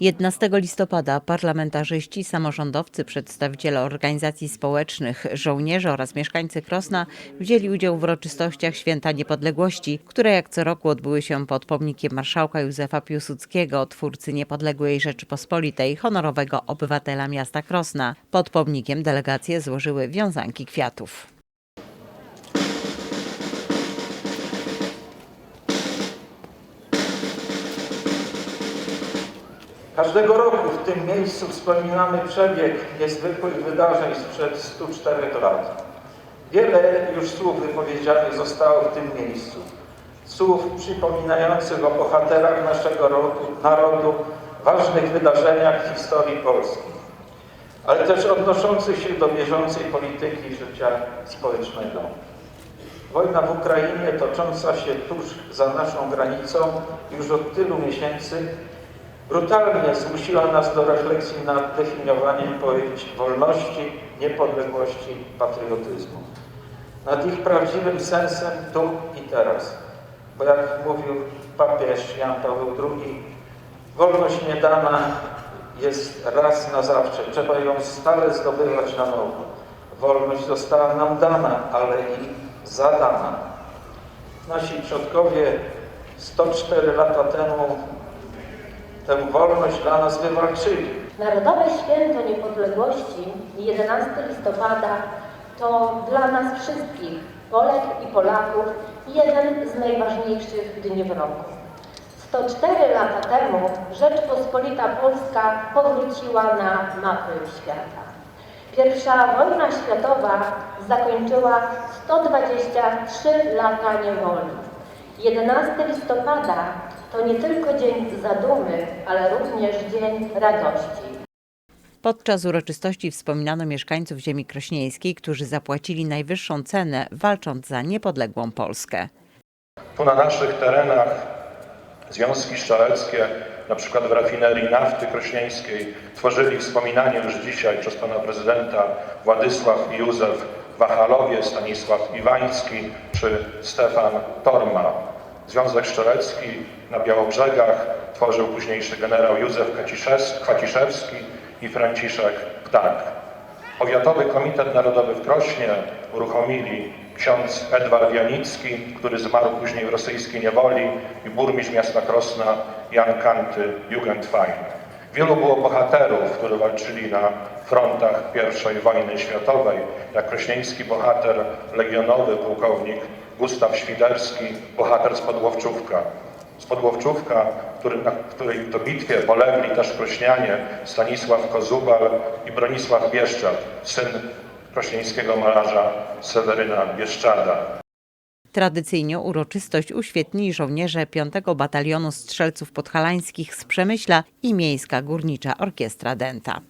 11 listopada parlamentarzyści, samorządowcy, przedstawiciele organizacji społecznych, żołnierze oraz mieszkańcy Krosna wzięli udział w uroczystościach Święta Niepodległości, które jak co roku odbyły się pod pomnikiem marszałka Józefa Piłsudskiego, twórcy niepodległej Rzeczypospolitej, honorowego obywatela miasta Krosna. Pod pomnikiem delegacje złożyły wiązanki kwiatów. Każdego roku w tym miejscu wspominamy przebieg niezwykłych wydarzeń sprzed 104 lat. Wiele już słów wypowiedzianych zostało w tym miejscu. Słów przypominających o bohaterach naszego roku, narodu, ważnych wydarzeniach w historii Polski, ale też odnoszących się do bieżącej polityki życia społecznego. Wojna w Ukrainie tocząca się tuż za naszą granicą już od tylu miesięcy brutalnie zmusiła nas do refleksji nad definiowaniem pojęć wolności, niepodległości, patriotyzmu. Nad ich prawdziwym sensem tu i teraz. Bo jak mówił papież Jan Paweł II, wolność niedana jest raz na zawsze. Trzeba ją stale zdobywać na nowo. Wolność została nam dana, ale i zadana. Nasi przodkowie 104 lata temu tę wolność dla nas wywalczyli. Narodowe Święto Niepodległości 11 listopada to dla nas wszystkich, Polek i Polaków, jeden z najważniejszych dni w roku. 104 lata temu Rzeczpospolita Polska powróciła na mapy świata. Pierwsza wojna światowa zakończyła 123 lata niewoli. 11 listopada to nie tylko dzień zadumy, ale również dzień radości. Podczas uroczystości wspominano mieszkańców ziemi krośnieńskiej, którzy zapłacili najwyższą cenę, walcząc za niepodległą Polskę. Tu na naszych terenach związki strzeleckie, na przykład w rafinerii nafty krośnieńskiej, tworzyli wspominanie już dzisiaj przez pana prezydenta Władysław i Józef Wachalowie, Stanisław Iwański czy Stefan Torma. Związek Strzelecki na Białobrzegach tworzył późniejszy generał Józef Kwaciszewski i Franciszek Ptak. Powiatowy Komitet Narodowy w Krośnie uruchomili ksiądz Edward Janicki, który zmarł później w rosyjskiej niewoli i burmistrz miasta Krosna Jan Kanty Jugendfein. Wielu było bohaterów, którzy walczyli na frontach I wojny światowej, jak krośnieński bohater legionowy, pułkownik Gustaw Świderski, bohater z Podłowczówka. Z Podłowczówka, który, na której to bitwie polegli też krośnianie Stanisław Kozubal i Bronisław Bieszczad, syn krośnieńskiego malarza Seweryna Bieszczada. Tradycyjnie uroczystość uświetnili żołnierze 5 Batalionu Strzelców Podhalańskich z Przemyśla i Miejska Górnicza Orkiestra Dęta.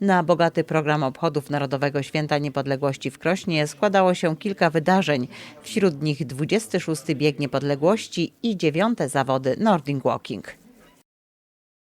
Na bogaty program obchodów Narodowego Święta Niepodległości w Krośnie składało się kilka wydarzeń, wśród nich 26. Bieg Niepodległości i dziewiąte zawody Nordic Walking.